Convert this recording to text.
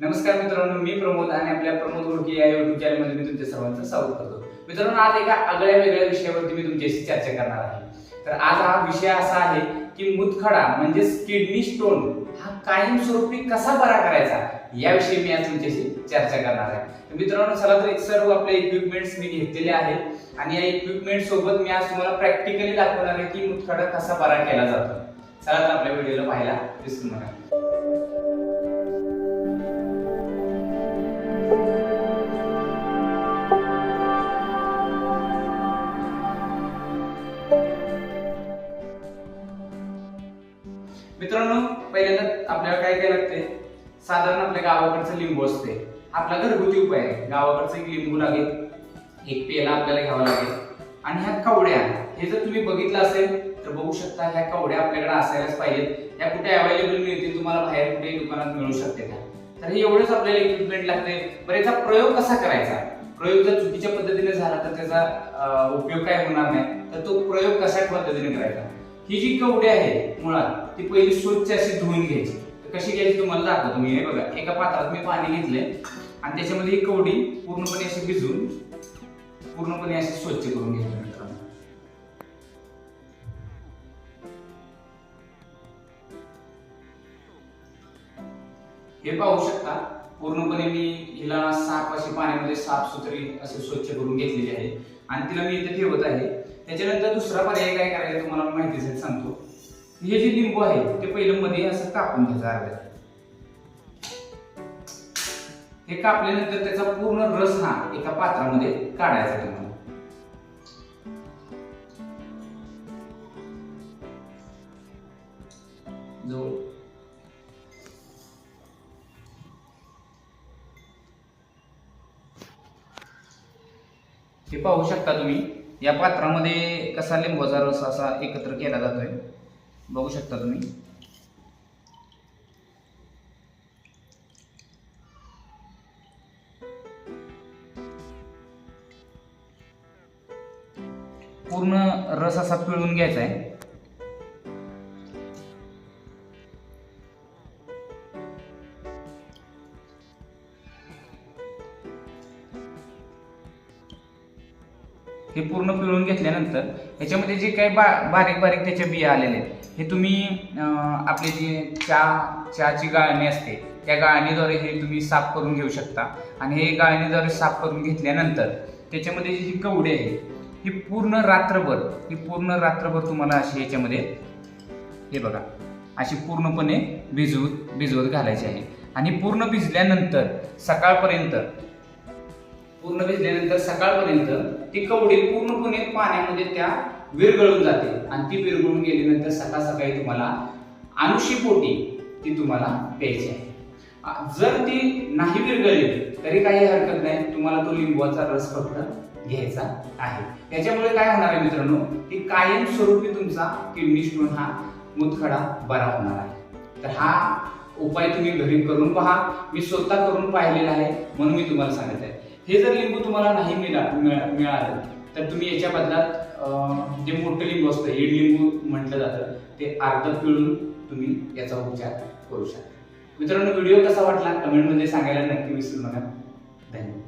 नमस्कार मित्रांनो मी प्रमोद आणि आपल्या प्रमोद ओळखी या युट्यूब चॅनलमध्ये मी तुमच्या सर्वांचं स्वागत करतो. मित्रांनो आज एका आगळ्या वेगळ्या विषयावरती मी तुमच्याशी चर्चा करणार आहे. तर आज हा विषय असा आहे की मुतखडा म्हणजेच किडनी स्टोन हा कायमस्वरूपी कसा बरा करायचा याविषयी मी आज तुमच्याशी चर्चा करणार आहे. तर मित्रांनो चला तर सर्व आपले इक्विपमेंट्स मी घेतलेले आहेत आणि या इक्विपमेंट सोबत मी आज तुम्हाला प्रॅक्टिकली दाखवणार आहे की मुतखडा कसा बरा केला जातो. चला तर आपल्या व्हिडिओला पाहायला विसरू नका आपल्याला काय काय लागते साधारण आपल्या गावाकडचं लिंबू असते आपला घरगुती उपाय आहे. गावाकडचं एक लिंबू लागेल एक पेला आपल्याला घ्यावा लागेल. आणि ह्या कवड्या हे जर तुम्ही बघितलं असेल तर बघू शकता ह्या कवड्या आपल्याकडे असायलाच पाहिजेत. ह्या कुठे अवेलेबल मिळतील तुम्हाला बाहेर कुठेही दुकानात मिळू शकते का तर हे एवढंच आपल्याला इक्विपमेंट लागते बरं याचा प्रयोग कसा करायचा? प्रयोग जर चुकीच्या पद्धतीने झाला तर त्याचा उपयोग काय होणार नाही. तर तो प्रयोग कशा पद्धतीने करायचा? ही जी कवडी आहे मुळात ती पहिली स्वच्छ अशी धुवून घ्यायची. कशी घ्यायची तुम्हाला दाखवतो मी. हे बघा एका पात्रात मी पाणी घेतलंय आणि त्याच्यामध्ये ही कवडी पूर्णपणे अशी भिजवून पूर्णपणे अशी स्वच्छ करून घ्यायची मित्रांनो. हे पाहू शकता पूर्णपणे मी हिला साफ अशी पाण्यामध्ये साफ सुथरी असे स्वच्छ करून घेतलेली आहे. आणि तिला मी इथे ठेवत आहे. त्याच्यानंतर दुसरा पर्याय काय करायचा तुम्हाला माहितीच आहे सांगतो. हे जे लिंबू आहे ते पहिलं मध्ये असं कापून घ्यायचं अर्ध्या हे कापल्यानंतर त्याचा पूर्ण रस हा एका पात्रामध्ये काढायचा तुम्हाला. जवळ. हे पाहू शकता तुम्ही या पात्रामध्ये कसा लिंबूचा रस असा एकत्र केला जातोय. बघू शकता तुम्ही. पूर्ण रस असा पिळून घ्यायचा आहे. हे पूर्ण पिळून घेतल्यानंतर ह्याच्यामध्ये जे काही बा बारीक बारीक त्याच्या बिया आलेले आहेत हे तुम्ही आपले जे चहा चहाची गाळणी असते त्या गाळणीद्वारे हे तुम्ही साफ करून घेऊ शकता. आणि हे गाळणीद्वारे साफ करून घेतल्यानंतर त्याच्यामध्ये जी कवडे कवडी आहे ही पूर्ण रात्रभर ही पूर्ण रात्रभर तुम्हाला अशी याच्यामध्ये हे बघा अशी पूर्णपणे भिजवत भिजवत घालायची आहे. आणि पूर्ण भिजल्यानंतर सकाळपर्यंत पूर्ण भिजल्यानंतर सकाळपर्यंत ती कवडी पूर्णपणे पाण्यामध्ये त्या विरघळून जाते. आणि ती विरघळून गेल्यानंतर सकाळ सकाळी तुम्हाला अनुशीपोटी ती तुम्हाला प्यायची आहे. जर ती नाही विरघळली तरी काही हरकत नाही. तुम्हाला तो लिंबूचा रस फक्त घ्यायचा आहे. याच्यामुळे काय होणार आहे मित्रांनो? की कायमस्वरूपी तुमचा किडनी स्टोन हा मुतखडा बरा होणार आहे. तर हा उपाय तुम्ही घरी करून पहा. मी स्वतः करून पाहिलेला आहे म्हणून मी तुम्हाला सांगत आहे. हे जर लिंबू तुम्हाला नाही मिळा मिळा- मिळालं तर तुम्ही याच्या बदलात जे मोठं लिंबू असतं हे लिंबू म्हटलं जातं ते अर्ध पिळून तुम्ही याचा उपचार करू शकता. मित्रांनो व्हिडिओ कसा वाटला? कमेंटमध्ये सांगायला नक्की विसरू नका. धन्यवाद.